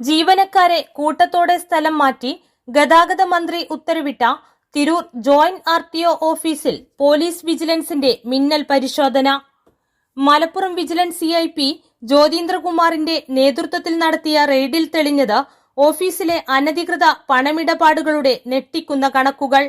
ജീവനക്കാരെ കൂട്ടത്തോടെ സ്ഥലം മാറ്റി ഗതാഗത മന്ത്രി ഉത്തരവിട്ട Tirur joint R T O ഓഫീസിൽ പോലീസ് വിജിലൻസിന്റെ മിന്നൽ പരിശോധന. Malappuram vigilance C I P ജ്യോതീന്ദ്രകുമാറിന്റെ നേതൃത്വത്തിൽ നടത്തിയ റെയ്ഡിൽ തെളിഞ്ഞത് ഓഫീസിലെ അനധികൃത പണമിടപാടുകളുടെ ഞെട്ടിക്കുന്ന കണക്കുകൾ.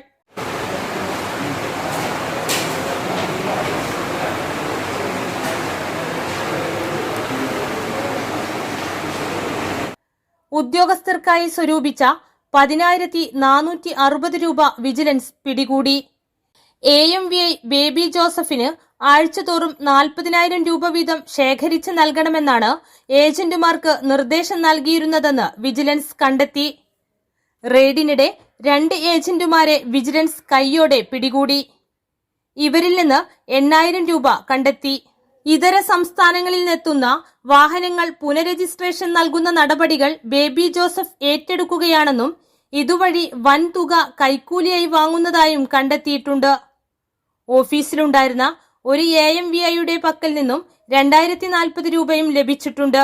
ഉദ്യോഗസ്ഥർക്കായി സ്വരൂപിച്ച പതിനായിരത്തി നാനൂറ്റി അറുപത് രൂപ വിജിലൻസ് പിടികൂടി. A M V I Baby ജോസഫിന് ആഴ്ചതോറും നാൽപ്പതിനായിരം രൂപ വീതം ശേഖരിച്ച് നൽകണമെന്നാണ് ഏജന്റുമാർക്ക് നിർദ്ദേശം നൽകിയിരുന്നതെന്ന് വിജിലൻസ് കണ്ടെത്തി. റെയ്ഡിനിടെ രണ്ട് ഏജന്റുമാരെ വിജിലൻസ് കൈയോടെ പിടികൂടി. ഇവരിൽ നിന്ന് എണ്ണായിരം രൂപ കണ്ടെത്തി. ഇതര സംസ്ഥാനങ്ങളിൽ നിന്നെത്തുന്ന വാഹനങ്ങൾ പുനരജിസ്ട്രേഷൻ നൽകുന്ന നടപടികൾ ബേബി ജോസഫ് ഏറ്റെടുക്കുകയാണെന്നും ഇതുവഴി വൻ തുക കൈക്കൂലിയായി വാങ്ങുന്നതായും കണ്ടെത്തിയിട്ടുണ്ട്. ഓഫീസിലുണ്ടായിരുന്ന ഒരു എ എം വി ഐയുടെ പക്കൽ നിന്നും രണ്ടായിരത്തി നാൽപ്പത് രൂപയും ലഭിച്ചിട്ടുണ്ട്.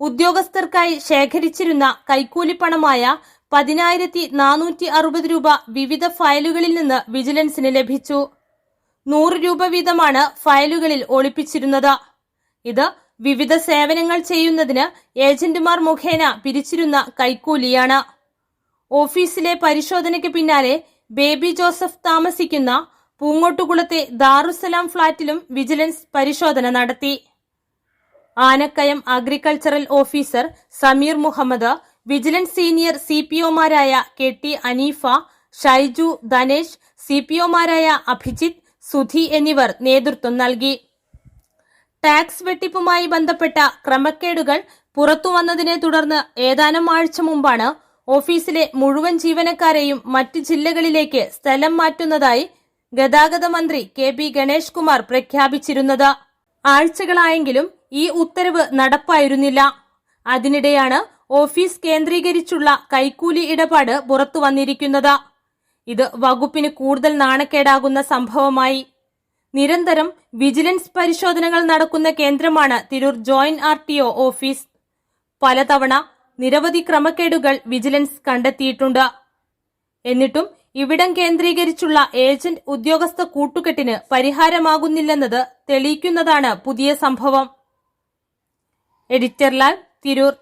ഉദ്യോഗസ്ഥർക്കായി ശേഖരിച്ചിരുന്ന കൈക്കൂലിപ്പണമായ പതിനായിരത്തി നാനൂറ്റി അറുപത് രൂപ വിവിധ ഫയലുകളിൽ നിന്ന് വിജിലൻസിന് ലഭിച്ചു. നൂറ് രൂപ വീതമാണ് ഫയലുകളിൽ ഒളിപ്പിച്ചിരുന്നത്. ഇത് വിവിധ സേവനങ്ങൾ ചെയ്യുന്നതിന് ഏജന്റുമാർ മുഖേന പിരിച്ചിരുന്ന കൈക്കൂലിയാണ്. ഓഫീസിലെ പരിശോധനയ്ക്ക് പിന്നാലെ ബേബി ജോസഫ് താമസിക്കുന്ന പൂങ്ങോട്ടുകുളത്തെ ദാറുസലാം ഫ്ളാറ്റിലും വിജിലൻസ് പരിശോധന നടത്തി. Anakkayam agricultural officer Sameer Muhammad vigilance senior C P ഒമാരായ K T Aneefa Shaiju Dhanesh C P ഒമാരായ Abhijith Sudhi എന്നിവർ നേതൃത്വം നൽകി. ടാക്സ് വെട്ടിപ്പുമായി ബന്ധപ്പെട്ട ക്രമക്കേടുകൾ പുറത്തുവന്നതിനെ തുടർന്ന് ഏതാനും ആഴ്ച മുമ്പാണ് ഓഫീസിലെ മുഴുവൻ ജീവനക്കാരെയും മറ്റ് ജില്ലകളിലേക്ക് സ്ഥലം മാറ്റുന്നതായി ഗതാഗത മന്ത്രി കെ പി ഗണേഷ് കുമാർ പ്രഖ്യാപിച്ചിരുന്നത്. ആഴ്ചകളായെങ്കിലും ഈ ഉത്തരവ് നടപ്പായിരുന്നില്ല. അതിനിടെയാണ് ഓഫീസ് കേന്ദ്രീകരിച്ചുള്ള കൈക്കൂലി ഇടപാട് പുറത്തു വന്നിരിക്കുന്നത് ഇത് വകുപ്പിന് കൂടുതൽ നാണക്കേടാകുന്ന സംഭവമായി. നിരന്തരം വിജിലൻസ് പരിശോധനകൾ നടക്കുന്ന കേന്ദ്രമാണ് Tirur joint R T O office. പലതവണ നിരവധി ക്രമക്കേടുകൾ വിജിലൻസ് കണ്ടെത്തിയിട്ടുണ്ട്. എന്നിട്ടും ഇവിടം കേന്ദ്രീകരിച്ചുള്ള ഏജന്റ് ഉദ്യോഗസ്ഥ കൂട്ടുകെട്ടിന് പരിഹാരമാകുന്നില്ലെന്നത് തെളിയിക്കുന്നതാണ് പുതിയ സംഭവം. എഡിറ്റർ ലാൽ തിരൂർ